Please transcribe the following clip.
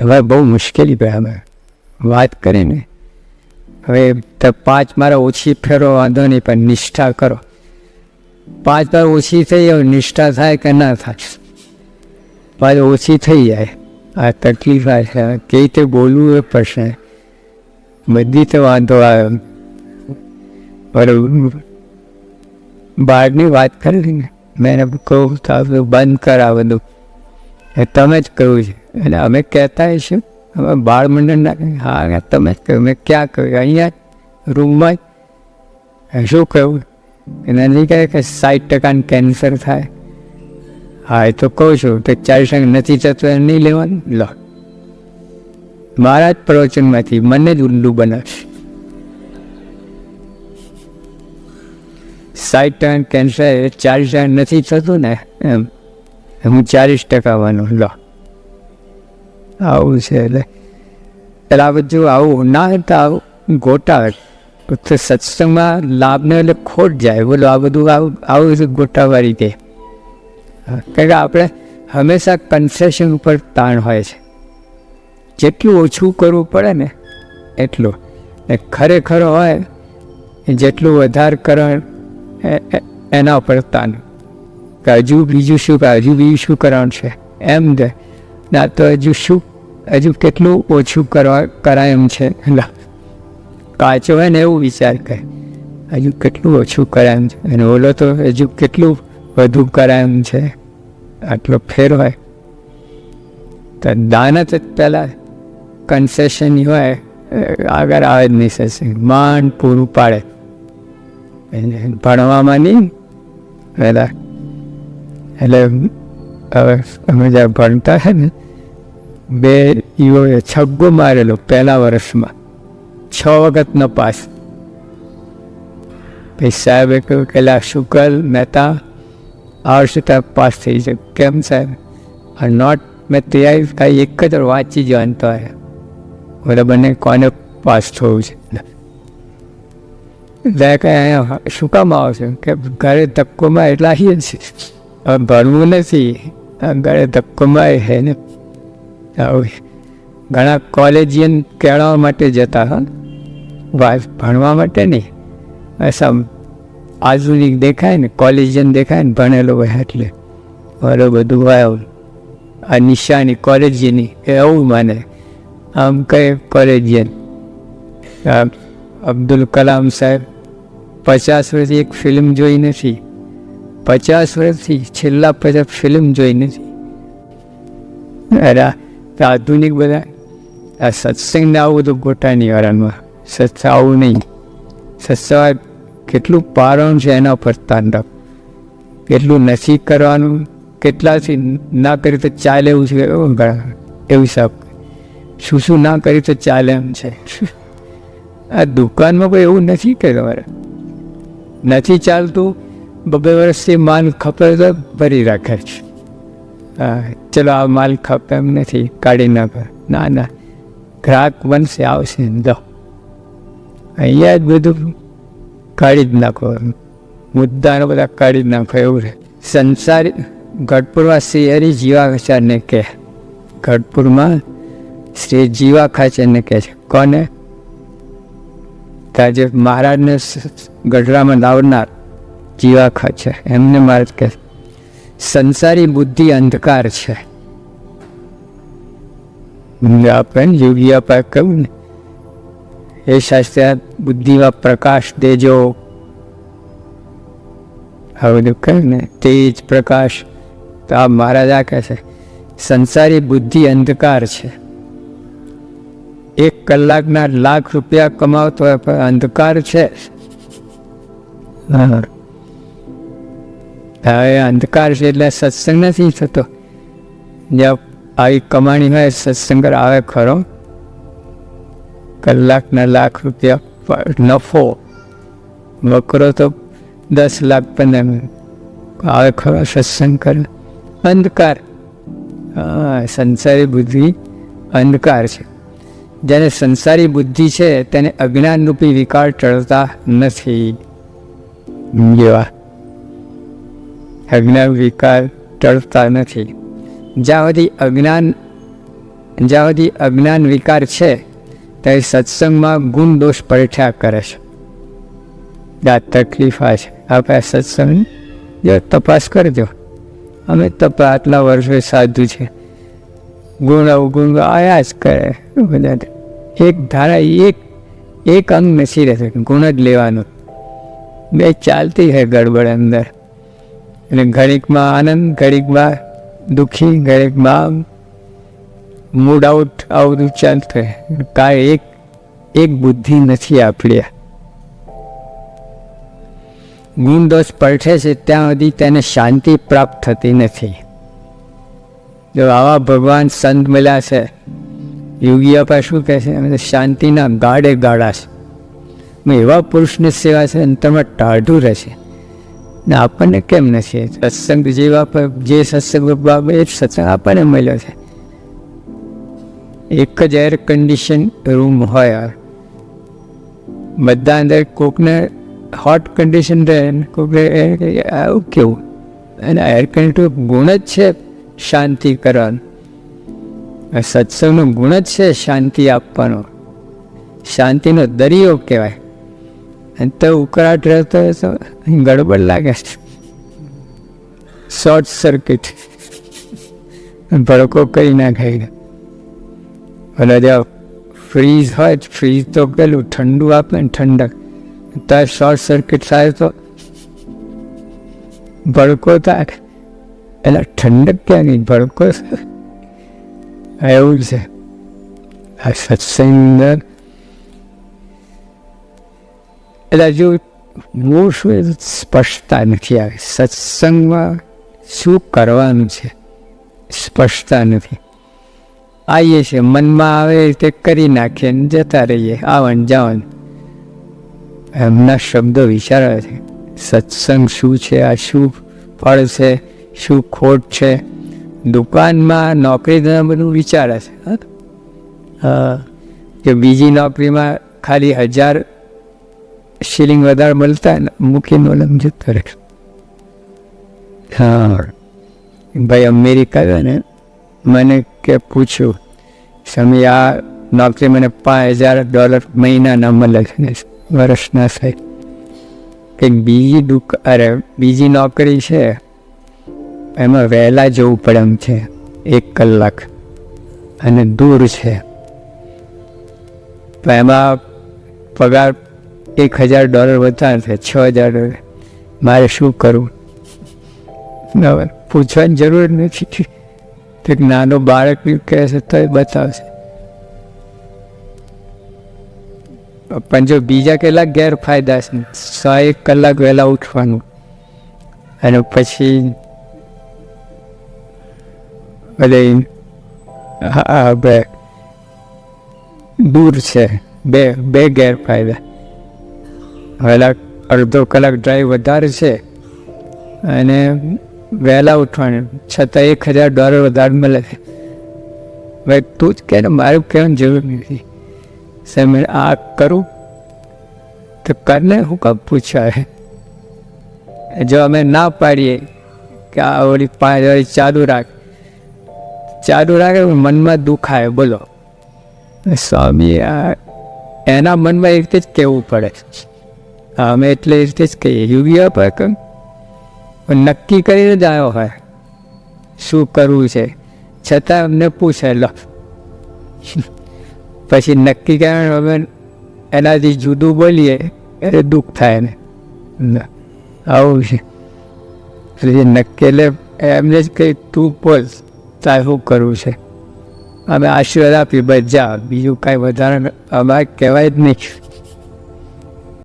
હવે બહુ મુશ્કેલી પડે અમે વાત કરીને. હવે પાંચ મારે ઓછી ફેરો, વાંધો નહીં, પણ નિષ્ઠા કરો. પાંચ વાર ઓછી થઈ હવે નિષ્ઠા થાય કે ના થાય? પાંચ ઓછી થઈ જાય. આ તકલીફ આ છે. કેવી રીતે બોલવું એ પડશે બધી તો વાંધો આવે. બરોબર બહારની વાત કરી ને મેં એને કહું તો બંધ કર આ બધું. એ તમે જ કહ્યું છે. એટલે અમે કહેતા હશું અમે બાળ મંડળના હા તમે જ કહ્યું મેં ક્યાં કહ્યું? અહીંયા રૂમમાં જ. શું કહ્યું? એને નહીં કહે કે સાઠ ટકાનું કેન્સર થાય. હા, એ તો કહું છું, તો ચાલીસ ટકા નથી થતું, એને નહીં લેવાનું? લો. મારા જ પ્રવચનમાંથી મને જ ઉલ્લુ બનાવશે. સાઠ ટકા કેન્સર ચાલીસ ટકા નથી થતું ને, એમ. હું ચાલીસ ટકા ટકાવાનો લો. આવું છે એટલે પેલા બધું આવું ના તો આવું ગોટાવે તો સત્સંગમાં લાભને એટલે ખોટ જાય. બોલો આ બધું આવું આવું છે ગોટાવાળી તે હા, કારણ કે આપણે હંમેશા કન્સેશન ઉપર તાણ હોય છે. જેટલું ઓછું કરવું પડે ને એટલું. ને ખરેખર હોય જેટલું વધારે કરે એ- એ- એના ઉપર તાણ. કે હજુ બીજું શું હજુ બીજું શું કરવાનું છે? એમ દે ના, તો હજુ શું? હજુ કેટલું ઓછું કરવા, કરાય એમ છે. કાચો હોય ને એવું વિચાર કરે. હજુ કેટલું ઓછું કરાય એમ છે. અને ઓલો તો હજુ કેટલું વધુ કરાય એમ છે. આટલો ફેર હોય. તો દાનત જ પહેલાં કન્સેશન હોય આગળ આવે જ નહીં સત્સંગ માંડ પૂરું પાડે. એને ભણવામાં નહીં. પહેલાં એટલે હવે અમે જ્યાં ભણતા હે ને બે યુઓએ છગ્ગો મારેલો પહેલા વર્ષમાં. છ વખતનો પાસ. પછી સાહેબે કહ્યું કે શુકલ મહેતા? આ વર્ષે પાસ થઈ છે કેમ સાહેબ? આ નોટ મેં તૈયારી કાંઈ એક જ વાંચી જાણતો હોય. બધા બંને કોને પાસ થવું છે? એટલે કે અહીંયા શું કામ આવો છો કે ઘરે ધક્કોમાં એટલા આવીએ છીએ. ભણવું નથી. ઘરે ધક્કોમાં હે ને. ઘણા કોલેજિયન કેળવવા માટે જતા હો. વાઇફ ભણવા માટે નહીં. અસા આધુનિક દેખાય ને, કોલેજિયન દેખાય ને, ભણેલો હોય એટલે. મારો બધું હોય આ નિશાની કોલેજની એ એવું માને. આમ કહે કોલેજિયન? અબ્દુલ કલામ સાહેબ, પચાસ વર્ષથી એક ફિલ્મ જોઈ નથી. પચાસ વર્ષથી છેલ્લા પચાસ ફિલ્મ જોઈ નથી. અરે આ આધુનિક બધા આ સત્સંગને આવું બધું ગોટા નિવારણમાં સત્સંગ આવું નહીં. સત્સંગ કેટલું પારણ છે એના પર તાંડવ કેટલું નસીબ કરવાનું, કેટલાથી ના કરી તો ચાલે એવું છે. એવું હિસાબ. શું શું ના કરી તો ચાલે એમ છે. આ દુકાનમાં કોઈ એવું નથી કે તમારે. નથી ચાલતું, બબે વર્ષથી માલ ખપે તો ભરી રાખે છે. ચલો આ માલ ખપે એમ નથી કાઢી નાખે ના ના. ગ્રાહક બનશે, આવશે દો. અહીંયા જ બધું કાઢી જ નાખો. મુદ્દાનો બધા કાઢી જ નાખો, એવું રહે. સંસારી ગઢપુરમાં શ્રી હરિ જીવાચાર્યને કહે. ગઢપુરમાં શ્રી જીવા ખાચરને કહે છે. કોને? ત્યાં જે મહારાજને ગઢડામાં લાવનાર જીવા છે. એમને મહારાજ કહે સંસારી બુદ્ધિ અંધકાર છે. આપણે યોગી આપા કહ્યું ને. એ શાસ્ત્ર બુદ્ધિમાં પ્રકાશ દેજો. આ બધું કહ્યું ને તેજ પ્રકાશ તો આ મહારાજ આ કહે છે. સંસારી બુદ્ધિ અંધકાર છે. એક કલાકના લાખ રૂપિયા કમાવતો હોય પણ અંધકાર છે. હા. હવે અંધકાર છે એટલે સત્સંગ નથી થતો. જ્યાં આવી કમાણી હોય, સત્સંગ આવે ખરો. કલાકના લાખ રૂપિયા નફો. વકરો તો દસ લાખ પંદર આવે ખરો સત્સંગ કરે. અંધકાર. સંસારી બુદ્ધિ અંધકાર છે. જેને સંસારી બુદ્ધિ છે, તેને અજ્ઞાનરૂપી વિકાર ટળતા નથી. જેવા અજ્ઞાન વિકાર ટળતા નથી. જ્યાં સુધી અજ્ઞાન, જ્યાં સુધી અજ્ઞાન વિકાર છે ત્યારે સત્સંગમાં ગુણ દોષ પરઠ્યા કરે છે. આ તકલીફ આ છે. આપણે સત્સંગ જો તપાસ કરજો. અમે તપા આટલા વર્ષો સાધુ છે. ગુણ અવગુણ આયા જ કરે. બધા એક ધારા, એક એક અંગ નથી રહેતો ગુણ જ લેવાનું. બે ચાલતી છે ગડબડ અંદર. એટલે ઘડીકમાં આનંદ ઘડીકમાં દુઃખી ઘડીકમાં મૂડ આઉટ આવું ચાલતું કાંઈ એક એક બુદ્ધિ નથી આપણી ગુણ દોષ પડશે છે ત્યાં સુધી તેને શાંતિ પ્રાપ્ત થતી નથી. જો આવા ભગવાન સંત મળ્યા છે, યોગી આપા શું કહે છે? શાંતિના ગાડે ગાળા છે. એવા પુરુષની સેવા છે અંતરમાં ટાઢું રહેશે ને આપણને કેમ નથી? સત્સંગ જેવા પર જે સત્સંગ બાબત એ સત્સંગ આપણને મળ્યો છે. એક જ એર કન્ડિશન રૂમ હોય. બધા અંદર કોકને હોટ કન્ડિશન રહે ને કોકને, આવું કેવું? અને એર કન્ડિશન ગુણ જ છે શાંતિ કરવાનો. સત્સંગનો ગુણ જ છે શાંતિ આપવાનો. શાંતિનો દરિયો કહેવાય. અને તો ઉકળાટ રહેતો હોય તો ગડબડ લાગે. છે શોર્ટ સર્કિટ ભડકો કરી નાખાય અને જો ફ્રીઝ હોય ફ્રીઝ તો પેલું ઠંડુ આપે ને ઠંડક. તો શોર્ટ સર્કિટ થાય તો ભડકો થાય. એટલે ઠંડક ક્યાં ગઈ? ભડકો એવું છે. આ સત્સંગ અંદર એટલે હું શું સ્પષ્ટતા નથી આવી. સત્સંગમાં શું કરવાનું છે? સ્પષ્ટતા નથી. આવીએ છીએ. મનમાં આવે તે કરી નાખીએ ને જતા રહીએ. આવન જાવન. એમના શબ્દો વિચારે છે. સત્સંગ શું છે? આ શું ફળ છે? શું ખોટ છે? દુકાનમાં નોકરી બધું વિચારે છે. કે બીજી નોકરીમાં ખાલી હજાર શિલિંગ વધારે મળતા મૂકીને ઓલમ જતો રહે હા. ભાઈ અમેરિકા ગયો ને મને કે પૂછ્યું સ્વામી આ નોકરી મને પાંચ હજાર ડોલર મહિનાના મળે છે વર્ષના સાહેબ કંઈક બીજી દુક અરે બીજી નોકરી છે. એમાં વહેલા જવું પડે એમ છે એક કલાક. અને દૂર છે. તો એમાં પગાર એક હજાર ડોલર વધારે છે, છ હજાર ડોલર. મારે શું કરવું? હવે પૂછવાની જરૂર નથી. એક નાનો બાળક કહેશે તો એ બતાવશે. પણ જો બીજા કેટલાક ગેરફાયદા છે, સો એક કલાક વહેલા ઉઠવાનું. અને પછી બધે હા, બે. દૂર છે, બે બે ગેરફાયદા. વહેલા અડધો કલાક ડ્રાઈવ વધારે છે. અને વહેલા ઉઠવાનું, છતાં એક હજાર ડોલર વધારે મળે છે. ભાઈ તું જ કહે ને, મારું કહેવાની જરૂર નથી. સાહેબ આ કરું, તો કરને હું કબ પૂછાય? જો અમે ના પાડીએ કે આ ઓલી પાંચ વાળી ચાલુ રાખ. ચાલુ રાખે મનમાં દુખાય બોલો. સ્વામી આ, એના મનમાં એ રીતે જ કહેવું પડે અમે એટલે એ રીતે જ કહીએ. યુગી કેમ પણ નક્કી કરીને જ આવ્યો હોય. શું કરવું છે? છતાં અમને પૂછે લો. પછી નક્કી કરવાનું અમે એનાથી જુદું બોલીએ એટલે દુઃખ થાય ને ના, આવું છે. એટલે નક્કી એટલે એમને જ કહી તું બોલ તારે શું કરવું છે? અમે આશીર્વાદ આપી બસ જા બીજું કાંઈ વધારે અમારે કહેવાય જ નહીં.